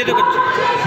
জালিয়াতি করছে।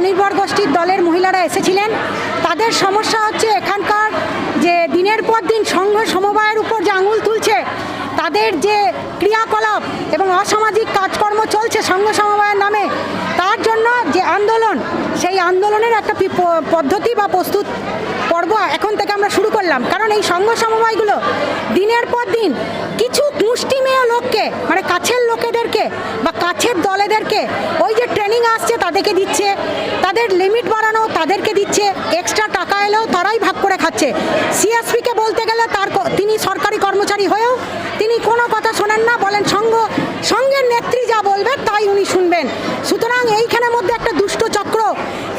স্বনির্ভর গোষ্ঠীর দলের মহিলারা এসেছিলেন। তাদের সমস্যা হচ্ছে এখানকার যে দিনের পর দিন সংঘ সমবায়ের উপর যে আঙুল তুলছে, তাদের যে ক্রিয়াকলাপ এবং অসামাজিক কাজকর্ম চলছে সংঘ সমবায়ের নামে, তার জন্য যে আন্দোলন, সেই আন্দোলনের একটা পদ্ধতি বা প্রস্তুত পর্ব এখন থেকে আমরা শুরু করলাম। কারণ এই সংঘ সমবায়গুলো দিনের পর দিন কিছু মুষ্টিমেয় লোককে মানে কাছের লোকেদেরকে কাছের দলেদেরকে, ওই যে ট্রেনিং আসছে তাদেরকে দিচ্ছে, তাদের লিমিট বাড়ানো তাদেরকে দিচ্ছে এক্সট্রা টাকা এলেও তারাই ভাগ করে খাচ্ছে। সিএসপিকে বলতে গেলে তার তিনি সরকারি কর্মচারী হয়েও তিনি কোনো কথা শোনেন না, বলেন সংঘ সঙ্গের নেত্রী যা বলবে তাই উনি শুনবেন। সুতরাং এইখানের মধ্যে একটা দুষ্ট চক্র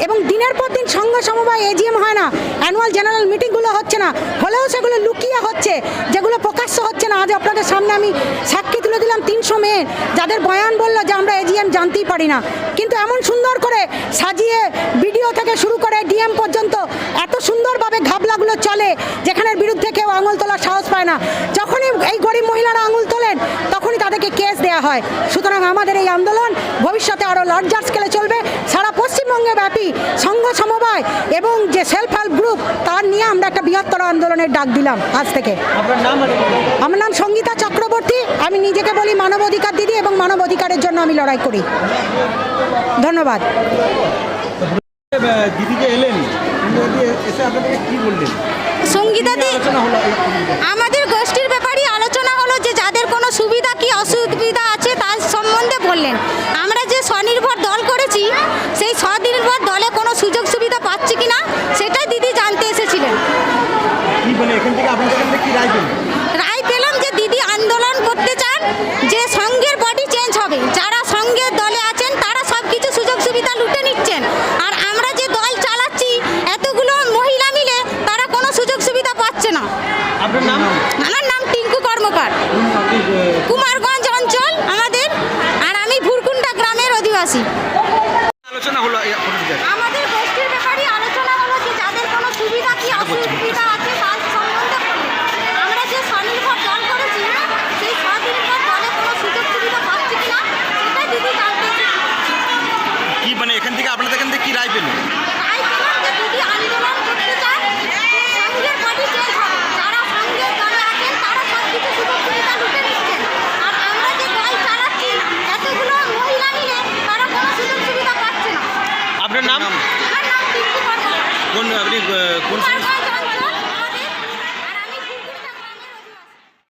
এবং দিনের পর দিন সংঘ সমবায় এজিএম হয় না অ্যানুয়াল জেনারেল মিটিংগুলো হচ্ছে না, হলেও সেগুলো লুকিয়ে হচ্ছে, যেগুলো প্রকাশ্য হচ্ছে না। আজ আপনাদের সামনে আমি সাক্ষী তুলে দিলাম তিনশো মেয়ে, যাদের বয়ান বলল যে আমরা এজিএম জানতেই পারি না। কিন্তু এমন সুন্দর করে সাজিয়ে ভিডিও থেকে শুরু করে ডিএম পর্যন্ত এত সুন্দরভাবে ঘাবলাগুলো চলে যেখানের বিরুদ্ধে কেউ আঙুল তোলার সাহস পায় না। যখনই এই গরিব মহিলারা আঙুল তোলেন, তখনই তাদেরকে কেস দেওয়া হয়। সুতরাং আমাদের এই আন্দোলন ভবিষ্যতে আরও লার্জার স্কেলে চলবে। সারা পশ্চিমবঙ্গে ব্যাপী সংঘ সমবায় এবং যে সেলফ হেল্প গ্রুপ তার নিয়ে আমরা একটা বৃহত্তর আন্দোলনের ডাক দিলাম আজ থেকে। আপনার নাম আর আমার নাম সঙ্গীতা চক্রবর্তী। আমি নিজেকে বলি মানব অধিকার দিদি এবং মানব অধিকারের জন্য আমি লড়াই করি। ধন্যবাদ। দিদি এলেন। উনি এসে আপনাদেরকে কি বললেন? সঙ্গীতাদি? আমাদের গোষ্ঠীর ব্যাপারে আলোচনা হলো যে যাদের কোনো সুবিধা কি অসুবিধা যে সঙ্গের বডি চেঞ্জ হবে যারা সঙ্গের দলে আছেন তারা সব কিছু সুযোগ সুবিধা লুটে নিচ্ছেন। আর আমরা যে দল চালাচ্ছি এতগুলো মহিলা মিলে তারা কোনো সুযোগ সুবিধা পাচ্ছে না। আমার নাম টিঙ্কু কর্মকার। কুমারগঞ্জ অঞ্চল আমাদের আর আমি ভুরকুন্ডা গ্রামের অধিবাসী। নাম কোন আপনি আহ, কোন সংস্থা